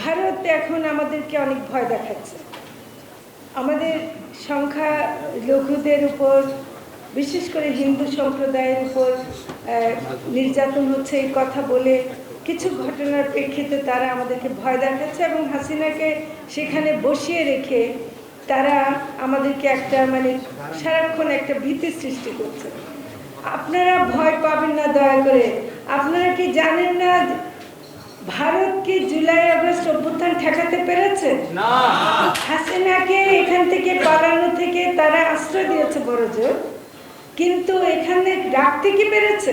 ভারত এখন আমাদেরকে অনেক ভয় দেখাচ্ছে। আমাদের সংখ্যা লঘুদের উপর, বিশেষ করে হিন্দু সম্প্রদায়ের উপর নির্যাতন হচ্ছে এই কথা বলে কিছু ঘটনার প্রেক্ষিতে তারা আমাদেরকে ভয় দেখাচ্ছে এবং হাসিনাকে সেখানে বসিয়ে রেখে তারা আমাদেরকে একটা মানে সারাক্ষণ একটা ভীতি সৃষ্টি করছে। আপনারা ভয় পাবেন না দয়া করে। আপনারা কি জানেন না ভারত কি জুলাই আগস্ট অভ্যুত্থান ঠেকাতে পেরেছে? হাসিনাকে এখান থেকে পালানো থেকে তারা আশ্রয় দিয়েছে বড় জোর। কিন্তু এখানে রাখতে কি পেরেছে?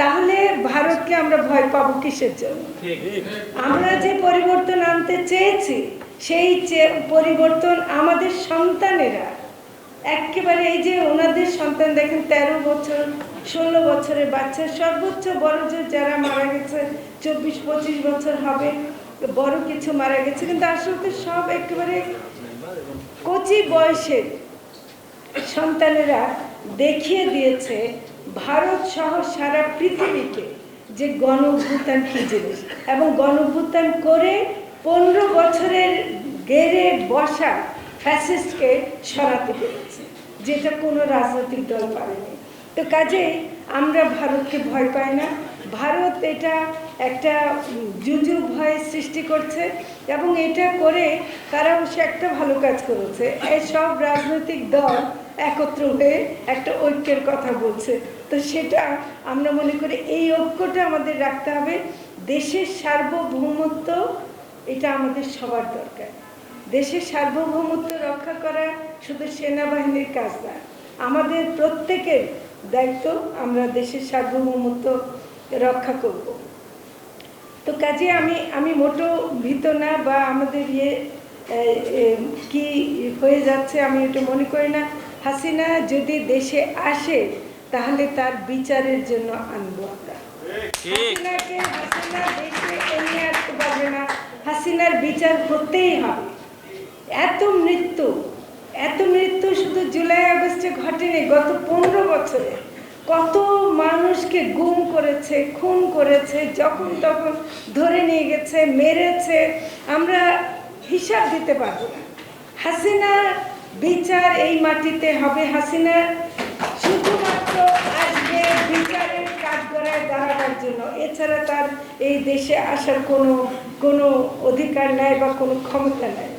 তাহলে ভারতকে আমরা ভয় পাবো কিসের জন্য? আমরা যে পরিবর্তন আনতে চেয়েছি সেই পরিবর্তন আমাদের সন্তানেরা। একেবারে এই যে ওনাদের সন্তান দেখেন তেরো বছর ষোলো বছরের বাচ্চা। সর্বোচ্চ বড় যে যারা মারা গেছে, চব্বিশ, পঁচিশ বছর হবে, বড় কিছু মারা গেছে। কিন্তু আসলে সব একেবারে কচি বয়সের সন্তানেরা দেখিয়ে দিয়েছে, ভারত সহ সারা পৃথিবীকে যে গণ অভ্যুত্থান কি জিনিস। এবং গণ অভ্যুত্থান করে পনেরো বছরের গেড়ে বসা ফ্যাসিস্টকে সরাতে পেরেছে, যেটা কোনো রাজনৈতিক দল পারেনি। তো কাজেই আমরা ভারতকে ভয় পাই না। ভারত এটা একটা জুজু ভয় সৃষ্টি করছে এবং এটা করে তারা অবশ্য একটা ভালো কাজ করেছে। এই সব রাজনৈতিক দল একত্র হয়ে একটা ঐক্যের কথা বলছে। তো সেটা আমরা মনে করি এই ঐক্যটা আমাদের রাখতে হবে। দেশের সার্বভৌমত্ব, এটা আমাদের সবার দরকার। দেশের সার্বভৌমত্ব রক্ষা করা শুধু সেনাবাহিনীর কাজ না, আমাদের প্রত্যেকের দায়িত্ব আমরা দেশের সার্বভৌমত্ব রক্ষা করব। তো কাজে আমি আমি মোটো ভীত না বা আমাদের ইয়ে কি হয়ে যাচ্ছে আমি এটা মনে করি না। হাসিনা যদি দেশে আসে তাহলে তার বিচারের জন্য আনব আমরা। হাসিনাকে হাসিনা দেশে এমনি আসতে পারবে না। হাসিনার বিচার করতেই হবে। এত মৃত্যু এত মৃত্যু শুধু জুলাই আগস্টে ঘটেনি। বছরে কত মানুষকে গুম করেছে, খুন করেছে, যখন তখন ধরে নিয়ে গেছে, মেরেছে, আমরা হিসাব দিতে পারব না। হাসিনার বিচার এই মাটিতে হবে। হাসিনা শুধুমাত্র আজকে বিচারের কাঠগড়ায় দাঁড়াবার জন্য। এছাড়া তার এই দেশে আসার কোনো কোনো অধিকার নাই বা কোনো ক্ষমতা নাই।